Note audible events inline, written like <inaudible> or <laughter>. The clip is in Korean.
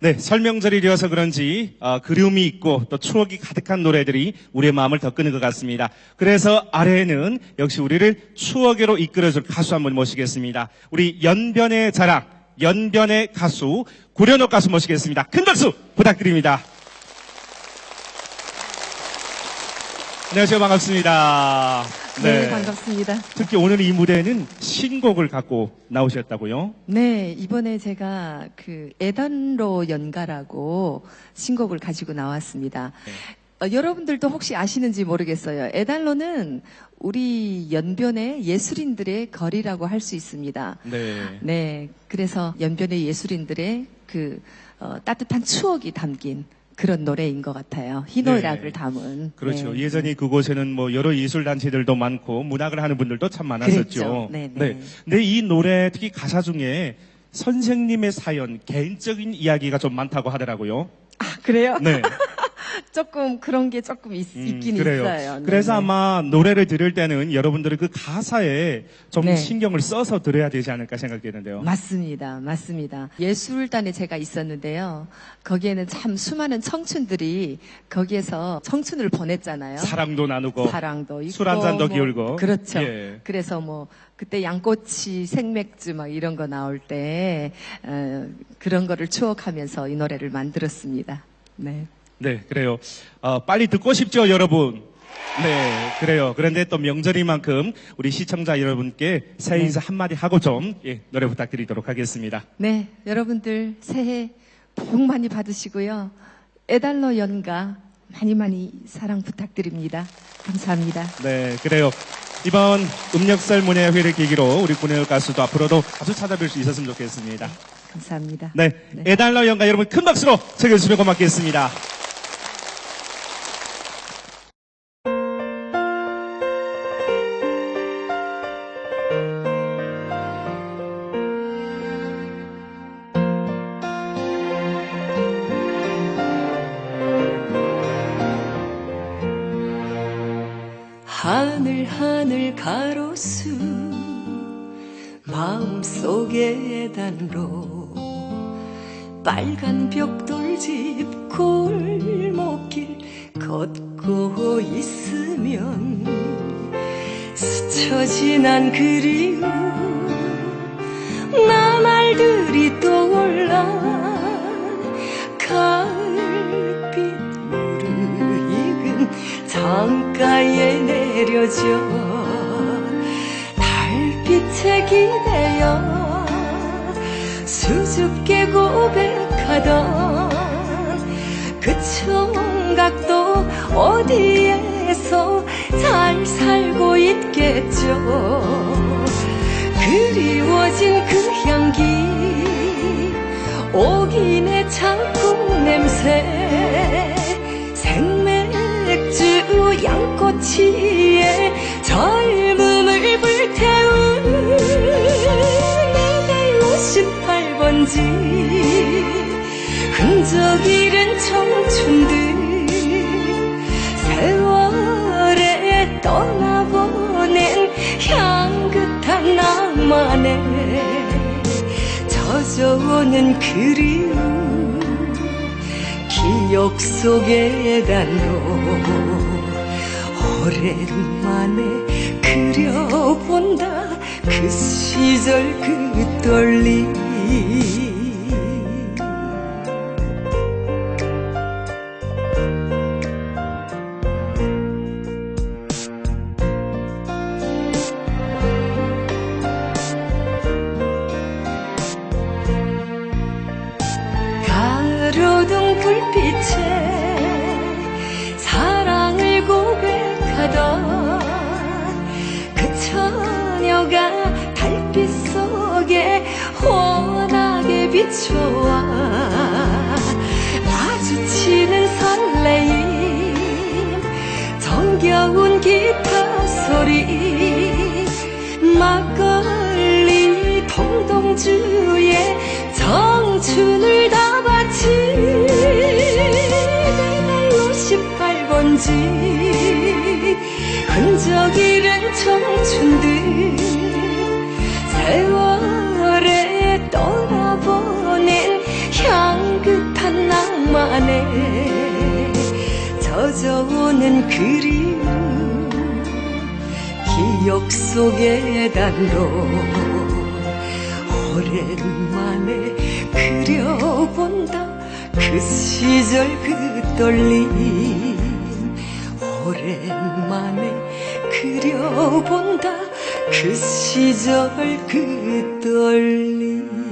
네, 설명절이라서 그런지 어, 그리움이 있고 또 추억이 가득한 노래들이 우리의 마음을 더 끄는 것 같습니다. 그래서 아래에는 역시 우리를 추억으로 이끌어줄 가수 한 분 모시겠습니다. 우리 연변의 자랑, 연변의 가수 구련옥 가수 모시겠습니다. 큰 박수 부탁드립니다. 안녕하세요. 반갑습니다. 네, 반갑습니다. 특히 오늘 이 무대에는 신곡을 갖고 나오셨다고요? 네, 이번에 제가 그 애단로 연가라고 신곡을 가지고 나왔습니다. 어, 여러분들도 혹시 아시는지 모르겠어요. 애단로는 우리 연변의 예술인들의 거리라고 할 수 있습니다. 네. 네, 그래서 연변의 예술인들의 그 어, 따뜻한 추억이 담긴 그런 노래인 것 같아요. 희노애락을 네. 담은. 그렇죠. 네. 예전에 그곳에는 뭐 여러 예술 단체들도 많고 문학을 하는 분들도 참 많았었죠. 그랬죠. 네, 네. 근데 이 노래 특히 가사 중에 선생님의 사연, 개인적인 이야기가 좀 많다고 하더라고요. 아, 그래요? 네. <laughs> 조금 그런 게 조금 있, 음, 긴 그래요. 있어요. 네, 그래서 네. 아마 노래를 들을 때는 여러분들은 그 가사에 좀 네. 신경을 써서 들어야 되지 않을까 생각되는데요. 맞습니다. 맞습니다. 예술단에 제가 있었는데요. 거기에는 참 수많은 청춘들이 거기에서 청춘을 보냈잖아요. 사랑도 나누고 사랑도 있고 술 한 잔도 뭐, 기울고. 그렇죠. 예. 그래서 뭐 그때 양꼬치 생맥주 막 이런 거 나올 때 어, 그런 거를 추억하면서 이 노래를 만들었습니다. 네. 네, 그래요. 어, 빨리 듣고 싶죠, 여러분? 네, 그래요. 그런데 또 명절이만큼 우리 시청자 여러분께 새해 인사 한마디 하고 좀 예, 노래 부탁드리도록 하겠습니다. 네, 여러분들 새해 복 많이 받으시고요. 애달러 연가 많이 많이 사랑 부탁드립니다. 감사합니다. 네, 그래요. 이번 음력설 문예회를 계기로 우리 군의 가수도 앞으로도 자주 찾아뵐 수 있었으면 좋겠습니다. 감사합니다. 네, 네. 에달러 연가 여러분 큰 박수로 챙겨주시면 고맙겠습니다. 하늘 하늘 가로수 마음속에 단로 빨간 벽돌집 골목길 걷고 있으면 스쳐 지난 그리움 내려져 달빛에 기대어 수줍게 고백하던 그 청각도 어디에서 잘 살고 있겠죠. 그리워진 그 향기 오기네 창고 냄새 58번지 흔적 잃은 청춘들 세월에 떠나보낸 향긋한 낭만에 젖어오는 그리움 기억 속의 단로 오랜만에 그려본다. 그 시절 그 떨림 가 기타 소리 막걸리 동동주에 청춘을 다 바친 내날로 18번지 흔적 잃은 청춘들 세월에 떠나보낸 향긋한 낭만에 젖어오는 그리움 기억 속의 단로 오랜만에 그려본다. 그 시절 그 떨림. 오랜만에 그려본다. 그 시절 그 떨림